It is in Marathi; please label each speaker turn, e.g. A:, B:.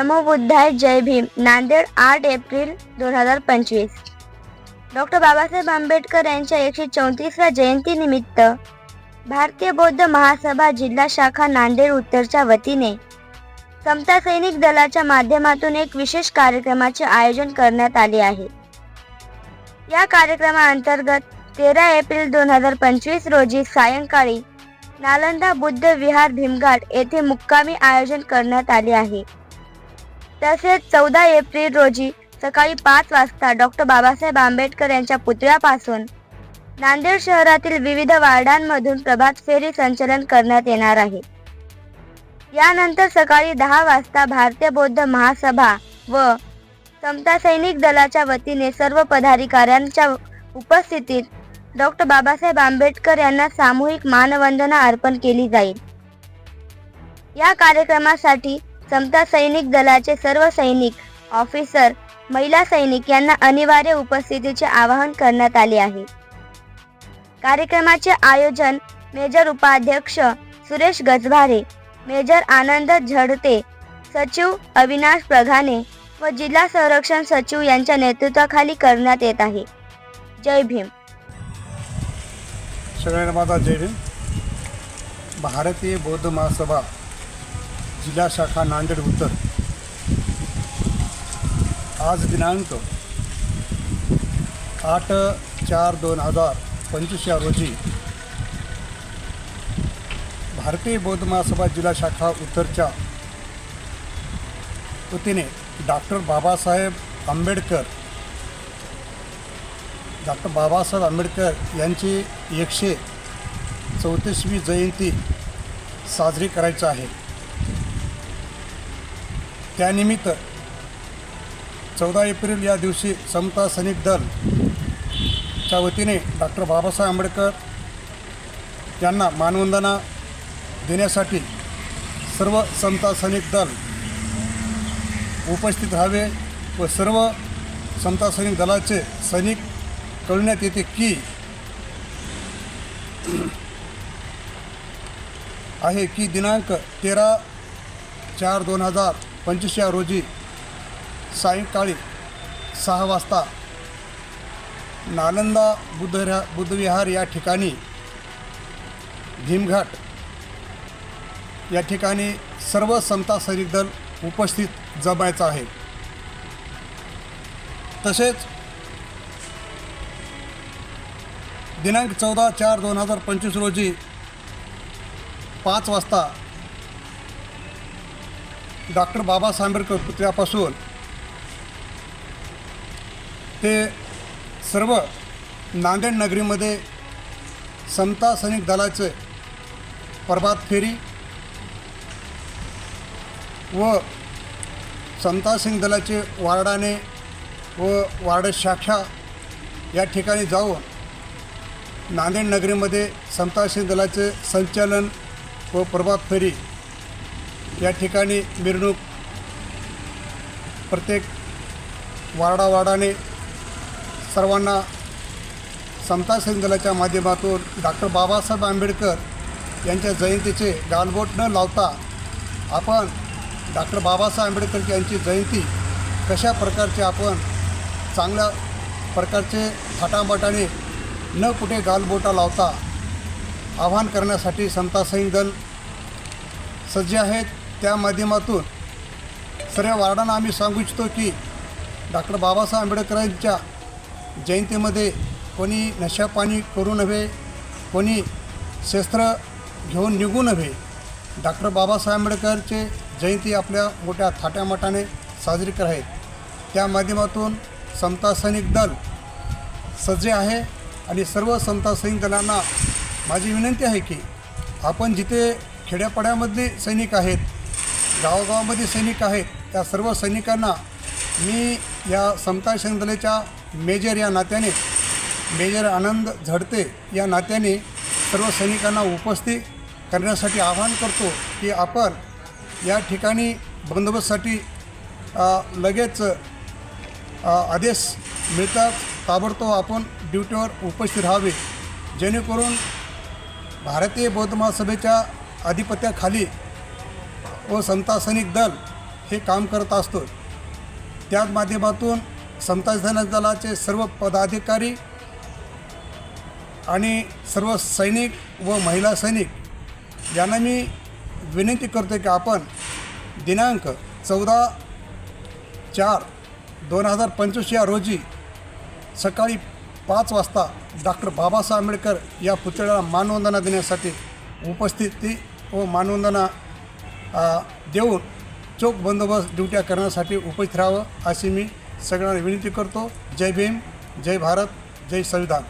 A: नमो बुद्धाय जय भीम. नांदेड आठ एप्रिल दोन हजार पंचवीस. डॉक्टर बाबासाहेब आंबेडकर यांच्या एकशे चौतीसव्या जयंतीनिमित्त भारतीय बौद्ध महासभा जिल्हा शाखा नांदेड उत्तरच्या वतीने समता सैनिक दलाच्या माध्यमातून एक विशेष कार्यक्रमाचे आयोजन करण्यात आले आहे. या कार्यक्रमाअंतर्गत तेरा एप्रिल दोन हजार पंचवीस रोजी सायंकाळी नालंदा बुद्ध विहार भीमघाट येथे मुक्कामी आयोजन करण्यात आले आहे. तसेच चौदा एप्रिल रोजी सकाळी पाच वाजता डॉक्टर बाबासाहेब आंबेडकर यांच्या पुतळ्यापासून नांदेड शहरातील विविध वार्डांमधून प्रभात फेरी संचलन करण्यात येणार आहे. यानंतर सकाळी दहा वाजता भारतीय बौद्ध महासभा व समता सैनिक दलाच्या वतीने सर्व पदाधिकाऱ्यांच्या उपस्थितीत डॉक्टर बाबासाहेब आंबेडकर यांना सामूहिक मानवंदना अर्पण केली जाईल. या कार्यक्रमासाठी समता सैनिक दलाचे सर्व सैनिक ऑफिसर महिला सैनिक यांना अनिवार्य उपस्थितीचे आवाहन करण्यात आले आहे. कार्यक्रमाचे आयोजन मेजर उपाध्यक्ष सुरेश गजभारे मेजर आनंद झडते सचिव अविनाश प्रघाने व जिल्हा संरक्षण सचिव यांच्या नेतृत्वाखाली करण्यात येत आहे. जय भीम.
B: सगळ्यांना माझा जय भीम. भारतीय बौद्ध महासभा जिल्हा शाखा नांदेड उत्तर. आज दिनांक आठ चार दोन हजार पंचवीस या रोजी भारतीय बौद्ध महासभा जिल्हा शाखा उत्तरच्या वतीने डॉक्टर बाबासाहेब आंबेडकर डॉक्टर बाबासाहेब आंबेडकर यांची एकशे चौतीसवी जयंती साजरी करायची आहे. त्यानिमित्त चौदा एप्रिल या दिवशी समता सैनिक दल च्या वतीने डॉक्टर बाबासाहेब आंबेडकर यांना मानवंदना देण्यासाठी सर्व समता सैनिक दल उपस्थित राहावे व सर्व समता सैनिक दलाचे सैनिक कळण्यात येते की आहे की दिनांक तेरा चार दोन हजार पंचवीस या रोजी सायंकाळी सहा वाजता नालंदा बुद्धविहा बुद्धविहार या ठिकाणी भीमघाट या ठिकाणी सर्व समता सैनिक दल उपस्थित जमायचं आहे. तसेच दिनांक चौदा चार दोन हजार पंचवीस रोजी पाच वाजता डॉक्टर बाबासाहेब आंबेडकर पुतळ्यापासून ते सर्व नांदेड नगरीमध्ये समता सैनिक दलाचे प्रभात फेरी व समता सैनिक दलाचे वार्डाने व वार्ड शाखा या ठिकाणी जाऊन नांदेड नगरीमध्ये समता सैनिक दलाचे संचालन व प्रभात फेरी या ठिकाणी मिरवणूक प्रत्येक वार्डावार्डाने सर्वांना समता दलाच्या माध्यमातून डॉक्टर बाबासाहेब आंबेडकर यांच्या जयंतीचे गालबोट न लावता आपण डॉक्टर बाबासाहेब आंबेडकर यांची जयंती कशा प्रकारचे आपण चांगल्या प्रकारचे थाटामाटाने न कुठे गालबोटा लावता आवाहन करण्यासाठी समता सैनिक दल सज्ज आहेत. त्या माध्यमातून सर्व वार्डांना आम्ही सांगू इच्छितो की डॉक्टर बाबासाहेब आंबेडकरांच्या जयंतीमध्ये कोणी नशापाणी करू नव्हे कोणी शस्त्र घेऊन निघू नव्हे डॉक्टर बाबासाहेब आंबेडकरचे जयंती आपल्या मोठ्या थाट्यामाटाने साजरी करत आहेत. त्या माध्यमातून समता सैनिक दल सज्ज आहे आणि सर्व समता सैनिक दलांना माझी विनंती आहे की आपण जिथे खेड्यापाड्यामधले सैनिक आहेत गावागावामध्ये सैनिक आहेत. त्या सर्व सैनिकांना मी या समता सैनिक मेजर या नात्याने मेजर आनंद झडते या नात्याने सर्व सैनिकांना उपस्थित करण्यासाठी आवाहन करतो की आपण या ठिकाणी बंदोबस्तसाठी लगेच आदेश मिळतात ताबडतोब आपण ड्युटीवर उपस्थित राहावे. जेणेकरून भारतीय बौद्ध महासभेच्या अधिपत्याखाली व समतासैनिक दल हे काम करत असतो. त्याच माध्यमातून समता दलाचे सर्व पदाधिकारी आणि सर्व सैनिक व महिला सैनिक यांना मी विनंती करतो की आपण दिनांक चौदा चार दोन हजार पंचवीस या रोजी सकाळी पाच वाजता डॉक्टर बाबासाहेब आंबेडकर या पुतळ्याला मानवंदना देण्यासाठी उपस्थिती व मानवंदना देऊन चोख बंदोबस्त ड्युट्या करण्यासाठी उपस्थित राहावं अशी मी सगळ्यांना विनंती करतो. जय भीम जय भारत जय संविधान.